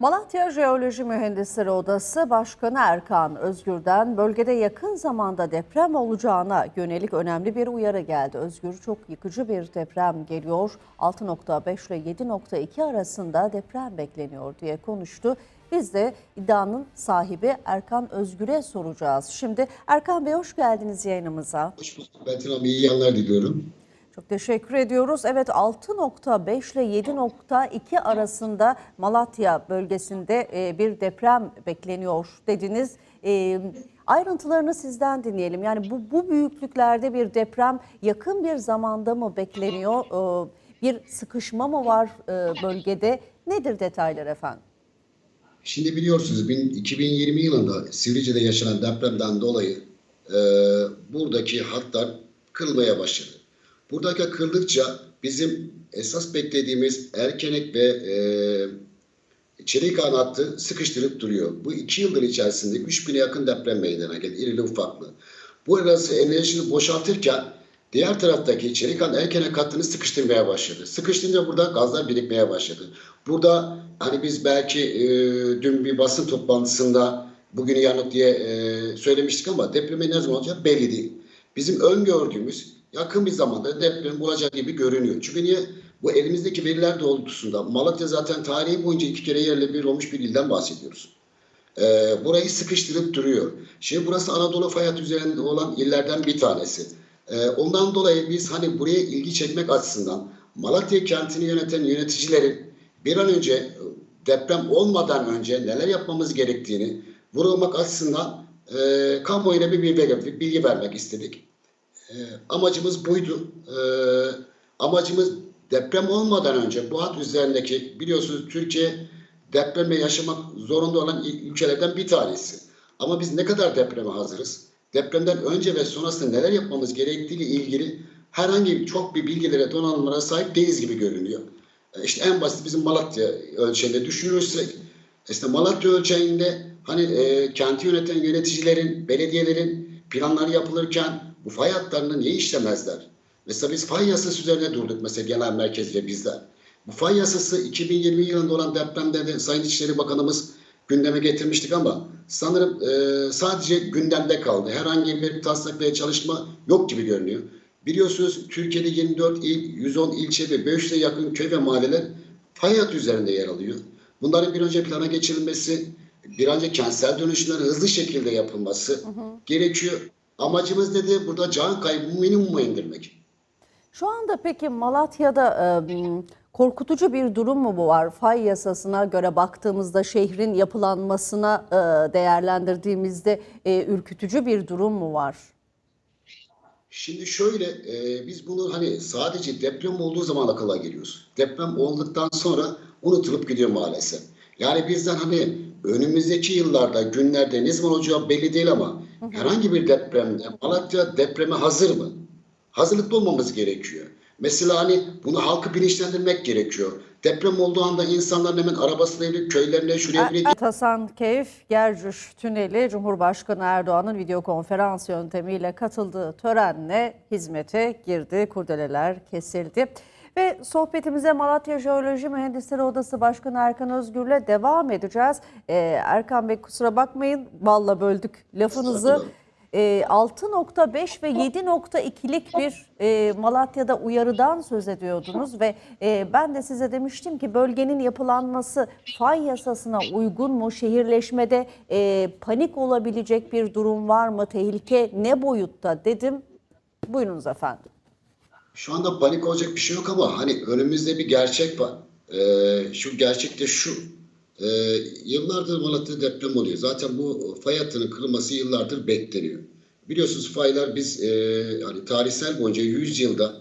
Malatya Jeoloji Mühendisleri Odası Başkanı Erkan Özgür'den bölgede yakın zamanda deprem olacağına yönelik önemli bir uyarı geldi. Özgür çok yıkıcı bir deprem geliyor. 6.5 ile 7.2 arasında deprem bekleniyor diye konuştu. Biz de iddianın sahibi Erkan Özgür'e soracağız. Şimdi Erkan Bey hoş geldiniz yayınımıza. Hoş bulduk. Metin abi iyi yanlar diliyorum. Çok teşekkür ediyoruz. Evet 6.5 ile 7.2 arasında Malatya bölgesinde e, bir deprem bekleniyor dediniz. E, Ayrıntılarını sizden dinleyelim. Yani bu, bu büyüklüklerde bir deprem yakın bir zamanda mı bekleniyor? E, Bir sıkışma mı var bölgede? Nedir detaylar efendim? Şimdi biliyorsunuz bin- 2020 yılında Sivrice'de yaşanan depremden dolayı buradaki hatlar kırılmaya başladı. Buradaki kırıldıkça bizim esas beklediğimiz Erkenek ve e, Çelikhan hattı sıkıştırıp duruyor. Bu iki yıldır içerisinde 3000'e yakın deprem meydana geldi. İrili ufaklı. Bu arası enerjisini boşaltırken diğer taraftaki Çelikhan Erkenek hattını sıkıştırmaya başladı. Sıkıştırınca burada gazlar birikmeye başladı. Burada hani biz belki e, dün bir basın toplantısında bugünü yanıt diye e, söylemiştik ama depremin ne zaman olacağı belli değil. Bizim öngördüğümüz yakın bir zamanda deprem olacak gibi görünüyor. Çünkü niye? Bu elimizdeki veriler doğrultusunda Malatya zaten tarihi boyunca iki kere yerle bir olmuş bir ilden bahsediyoruz. Ee, burayı sıkıştırıp duruyor. Şimdi burası Anadolu fay hattı üzerinde olan illerden bir tanesi. Ee, ondan dolayı biz hani buraya ilgi çekmek açısından Malatya kentini yöneten yöneticilerin bir an önce deprem olmadan önce neler yapmamız gerektiğini vurulmak açısından e, kamuoyuna bir bilgi, bilgi vermek istedik. E, amacımız buydu. E, amacımız deprem olmadan önce bu hat üzerindeki biliyorsunuz Türkiye depreme yaşamak zorunda olan ülkelerden bir tanesi. Ama biz ne kadar depreme hazırız? Depremden önce ve sonrasında neler yapmamız gerektiğiyle ilgili herhangi çok bir bilgilere, donanımlara sahip değiliz gibi görünüyor. E, İşte en basit bizim Malatya ölçeğinde düşünürsek, işte Malatya ölçeğinde hani e, kenti yöneten yöneticilerin, belediyelerin planları yapılırken bu fay hatlarını niye işlemezler? Mesela biz fay yasası üzerine durduk mesela genel merkezde bizler. Bu fay yasası 2020 yılında olan depremde de Sayın İçişleri Bakanımız gündeme getirmiştik ama sanırım e, sadece gündemde kaldı. Herhangi bir taslak veya çalışma yok gibi görünüyor. Biliyorsunuz Türkiye'de 24 il, 110 ilçe ve 500'e yakın köy ve mahalleler fay hattı üzerinde yer alıyor. Bunların bir önce plana geçirilmesi, bir önce kentsel dönüşümlerin hızlı şekilde yapılması gerekiyor. Amacımız dedi burada can kaybı minimuma indirmek. Şu anda peki Malatya'da e, korkutucu bir durum mu bu var? Fay yasasına göre baktığımızda şehrin yapılanmasına e, değerlendirdiğimizde e, ürkütücü bir durum mu var? Şimdi şöyle e, biz bunu hani sadece deprem olduğu zaman akıla geliyoruz. Deprem olduktan sonra unutulup gidiyor maalesef. Yani bizden hani önümüzdeki yıllarda, günlerde ne zaman olacağı belli değil ama herhangi bir depremde Malatya depreme hazır mı? Hazırlıklı olmamız gerekiyor. Mesela hani bunu halkı bilinçlendirmek gerekiyor. Deprem olduğu anda insanların hemen arabasına binip köylerine şuraya Evet, Hasan Keyif, Gercüş Tüneli, Cumhurbaşkanı Erdoğan'ın video konferans yöntemiyle katıldığı törenle hizmete girdi. Kurdeleler kesildi. Ve sohbetimize Malatya Jeoloji Mühendisleri Odası Başkanı Erkan Özgür'le devam edeceğiz. Ee, Erkan Bey kusura bakmayın, valla böldük lafınızı. Estağfurullah. Ee, 6.5 ve 7.2'lik bir e, Malatya'da uyarıdan söz ediyordunuz ve e, ben de size demiştim ki bölgenin yapılanması fay yasasına uygun mu? Şehirleşmede e, panik olabilecek bir durum var mı? Tehlike ne boyutta dedim. Buyurunuz efendim. Şu anda panik olacak bir şey yok ama hani önümüzde bir gerçek var. Ee, şu gerçek de şu. Ee, yıllardır Malatya'da deprem oluyor. Zaten bu fay hattının kırılması yıllardır bekleniyor. Biliyorsunuz faylar biz e, hani tarihsel boyunca 100 yılda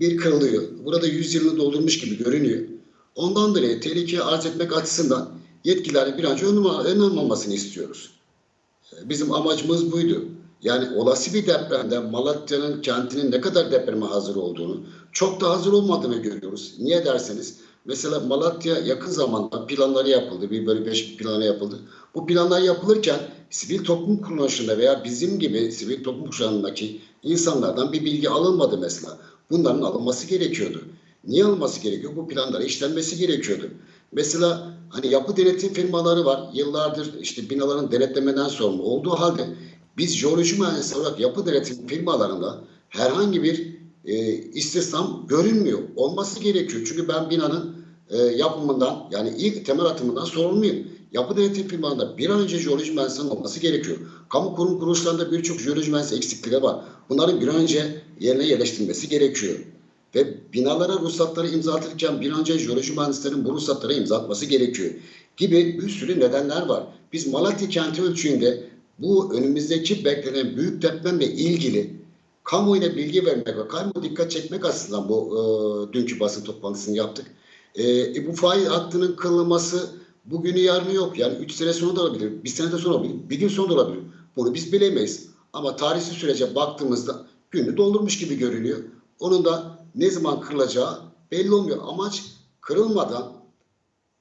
bir kırılıyor. Burada 100 yılını doldurmuş gibi görünüyor. Ondan dolayı tehlikeyi arz etmek açısından yetkililerin bir an önce önlem almasını istiyoruz. Bizim amacımız buydu. Yani olası bir depremde Malatya'nın kentinin ne kadar depreme hazır olduğunu, çok da hazır olmadığını görüyoruz. Niye derseniz, mesela Malatya yakın zamanda planları yapıldı, bir bölü beş planı yapıldı. Bu planlar yapılırken sivil toplum kuruluşunda veya bizim gibi sivil toplum kuşağındaki insanlardan bir bilgi alınmadı mesela. Bunların alınması gerekiyordu. Niye alınması gerekiyor? Bu planlara işlenmesi gerekiyordu. Mesela hani yapı denetim firmaları var. Yıllardır işte binaların denetlemeden sorumlu olduğu halde biz jeoloji mühendisi olarak yapı denetim firmalarında herhangi bir e, istisnam görünmüyor. Olması gerekiyor. Çünkü ben binanın e, yapımından yani ilk temel atımından sorumluyum. Yapı denetim firmalarında bir an önce jeoloji mühendisinin olması gerekiyor. Kamu kurum kuruluşlarında birçok jeoloji mühendisi eksikliği var. Bunların bir an önce yerine yerleştirilmesi gerekiyor. Ve binalara ruhsatları imza atırken bir an önce jeoloji mühendislerin bu ruhsatlara imza atması gerekiyor. Gibi bir sürü nedenler var. Biz Malatya kenti ölçüğünde bu önümüzdeki beklenen büyük depremle ilgili kamuoyuna bilgi vermek ve kamu dikkat çekmek açısından bu e, dünkü basın toplantısını yaptık. E, e, bu faiz hattının kırılması bugünü yarını yok. Yani 3 sene sonra da olabilir, bir sene de sonra olabilir, bir gün sonra da olabilir. Bunu biz bilemeyiz. Ama tarihsel sürece baktığımızda günü doldurmuş gibi görünüyor. Onun da ne zaman kırılacağı belli olmuyor. Amaç kırılmadan,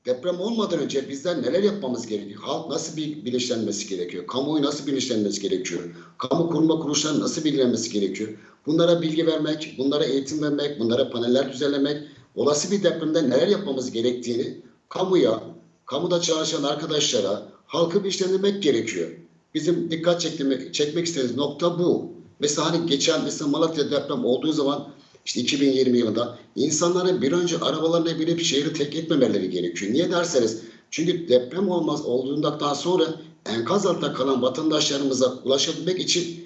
deprem olmadan önce bizler neler yapmamız gerekiyor? Halk nasıl bir bilinçlenmesi gerekiyor? Kamuoyu nasıl bilinçlenmesi gerekiyor? Kamu kurma kuruluşları nasıl bilgilenmesi gerekiyor? Bunlara bilgi vermek, bunlara eğitim vermek, bunlara paneller düzenlemek, olası bir depremde neler yapmamız gerektiğini kamuya, kamuda çalışan arkadaşlara, halkı bilinçlendirmek gerekiyor. Bizim dikkat çekmek, çekmek istediğimiz nokta bu. Mesela hani geçen mesela Malatya deprem olduğu zaman işte 2020 yılında insanların bir önce arabalarına binip şehri terk etmemeleri gerekiyor. Niye derseniz çünkü deprem olmaz olduğundan sonra enkaz altında kalan vatandaşlarımıza ulaşabilmek için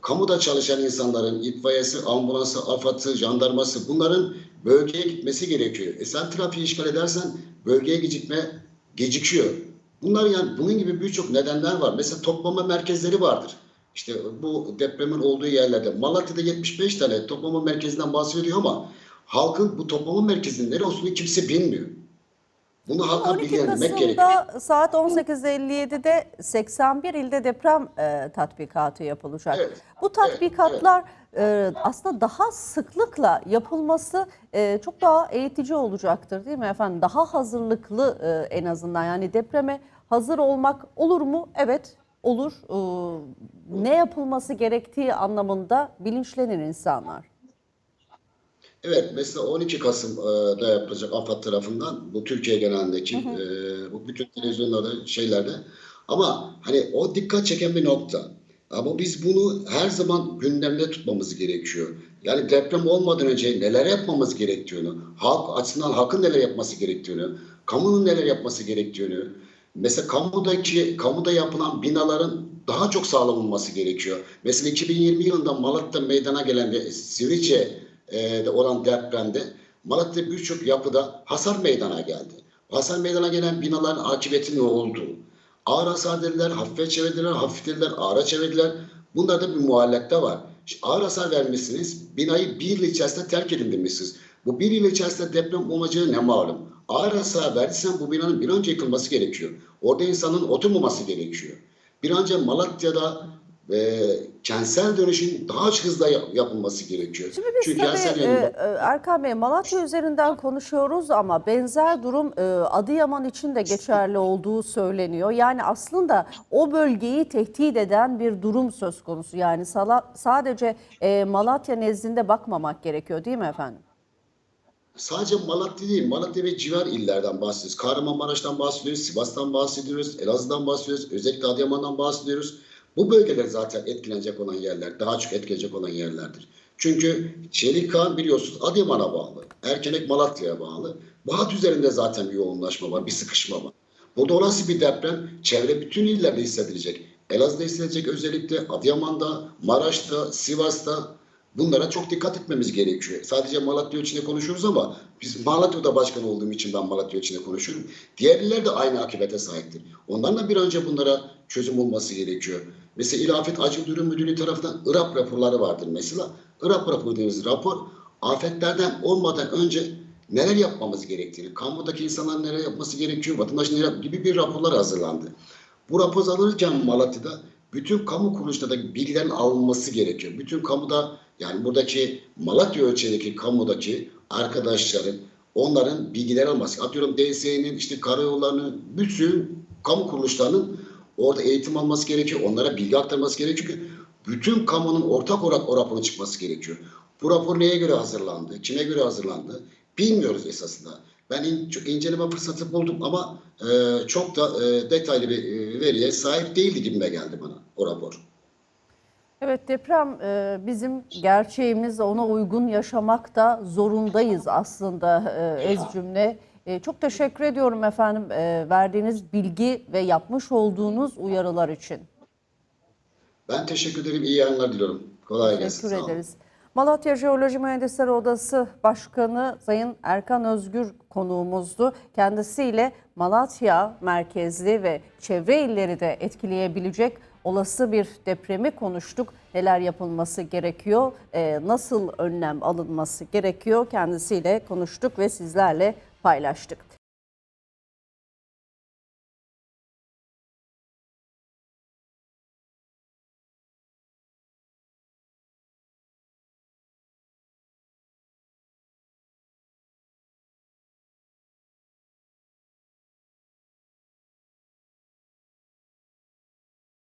kamuda çalışan insanların itfaiyesi, ambulansı, AFAD'ı, jandarması bunların bölgeye gitmesi gerekiyor. E sen trafiği işgal edersen bölgeye gecikme gecikiyor. Bunlar yani bunun gibi birçok nedenler var. Mesela toplama merkezleri vardır. İşte bu depremin olduğu yerlerde Malatya'da 75 tane toplama merkezinden bahsediyor ama halkın bu toplama merkezinin neresi olduğunu kimse bilmiyor. Bunu halka 12 bilgilendirmek gerekiyor. Saat 18.57'de 81 ilde deprem e, tatbikatı yapılacak. Evet, Bu tatbikatlar e, aslında daha sıklıkla yapılması e, çok daha eğitici olacaktır değil mi efendim? Daha hazırlıklı e, en azından yani depreme hazır olmak olur mu? Evet olur. E, ne yapılması gerektiği anlamında bilinçlenir insanlar. Evet, mesela 12 Kasım'da yapılacak AFAD tarafından bu Türkiye genelindeki e, bu bütün televizyonlarda şeylerde ama hani o dikkat çeken bir nokta. Ama biz bunu her zaman gündemde tutmamız gerekiyor. Yani deprem olmadan önce neler yapmamız gerektiğini, halk açısından halkın neler yapması gerektiğini, kamunun neler yapması gerektiğini, mesela kamudaki kamuda yapılan binaların daha çok sağlam olması gerekiyor. Mesela 2020 yılında Malatya meydana gelen ve Sivrice e, olan depremde Malatya birçok yapıda hasar meydana geldi. Hasar meydana gelen binaların akıbeti ne oldu? Ağır hasar dediler, hafife çevirdiler, hafif dediler, ağıra çevirdiler. Bunlarda bir muallakta var. İşte ağır hasar vermişsiniz, binayı bir yıl içerisinde terk edin demişsiniz. Bu bir yıl içerisinde deprem olacağı ne malum? Ağır hasar verdiysen bu binanın bir an önce yıkılması gerekiyor. Orada insanın oturmaması gerekiyor. Bir an önce Malatya'da e, kentsel dönüşün daha hızlı yap- yapılması gerekiyor. Şimdi biz Çünkü tabii e, e, Erkan Bey Malatya üzerinden konuşuyoruz ama benzer durum e, Adıyaman için de geçerli olduğu söyleniyor. Yani aslında o bölgeyi tehdit eden bir durum söz konusu. Yani sala- sadece e, Malatya nezdinde bakmamak gerekiyor değil mi efendim? Sadece Malatya değil, Malatya ve civar illerden bahsediyoruz. Kahramanmaraş'tan bahsediyoruz, Sivas'tan bahsediyoruz, Elazığ'dan bahsediyoruz, özellikle Adıyaman'dan bahsediyoruz. Bu bölgeler zaten etkilenecek olan yerler, daha çok etkilenecek olan yerlerdir. Çünkü Çelik Kağan biliyorsunuz Adıyaman'a bağlı, Erkenek Malatya'ya bağlı. Bu hat üzerinde zaten bir yoğunlaşma var, bir sıkışma var. Burada olası bir deprem çevre bütün illerde hissedilecek. Elazığ'da hissedilecek özellikle Adıyaman'da, Maraş'ta, Sivas'ta Bunlara çok dikkat etmemiz gerekiyor. Sadece Malatya içinde konuşuyoruz ama biz Malatya'da başkan olduğum için ben Malatya içinde konuşuyorum. Diğer iller de aynı akıbete sahiptir. Ondan da bir önce bunlara çözüm olması gerekiyor. Mesela İl Afet Acil Durum Müdürlüğü tarafından IRAP raporları vardır mesela. IRAP raporu dediğimiz rapor afetlerden olmadan önce neler yapmamız gerektiğini, kamudaki insanların neler yapması gerekiyor, vatandaşın neler gibi bir raporlar hazırlandı. Bu rapor alınırken Malatya'da bütün kamu kuruluşlarında bilgilerin alınması gerekiyor. Bütün kamuda yani buradaki Malatya ölçeğindeki kamudaki arkadaşların onların bilgileri alması. Atıyorum DSE'nin işte karayollarının bütün kamu kuruluşlarının orada eğitim alması gerekiyor. Onlara bilgi aktarması gerekiyor. Çünkü bütün kamunun ortak olarak o raporun çıkması gerekiyor. Bu rapor neye göre hazırlandı? Kime göre hazırlandı? Bilmiyoruz esasında. Ben in, inceleme fırsatı buldum ama e, çok da e, detaylı bir e, veriye sahip değildi gibime geldi bana o rapor. Evet deprem e, bizim gerçeğimiz ona uygun yaşamakta zorundayız aslında e, ez cümle. E, Çok teşekkür ediyorum efendim verdiğiniz bilgi ve yapmış olduğunuz uyarılar için. Ben teşekkür ederim. İyi yayınlar diliyorum. Kolay gelsin. Teşekkür ederiz. Malatya Jeoloji Mühendisleri Odası Başkanı Sayın Erkan Özgür konuğumuzdu. Kendisiyle Malatya merkezli ve çevre illeri de etkileyebilecek olası bir depremi konuştuk. Neler yapılması gerekiyor, e, nasıl önlem alınması gerekiyor kendisiyle konuştuk ve sizlerle paylaştık.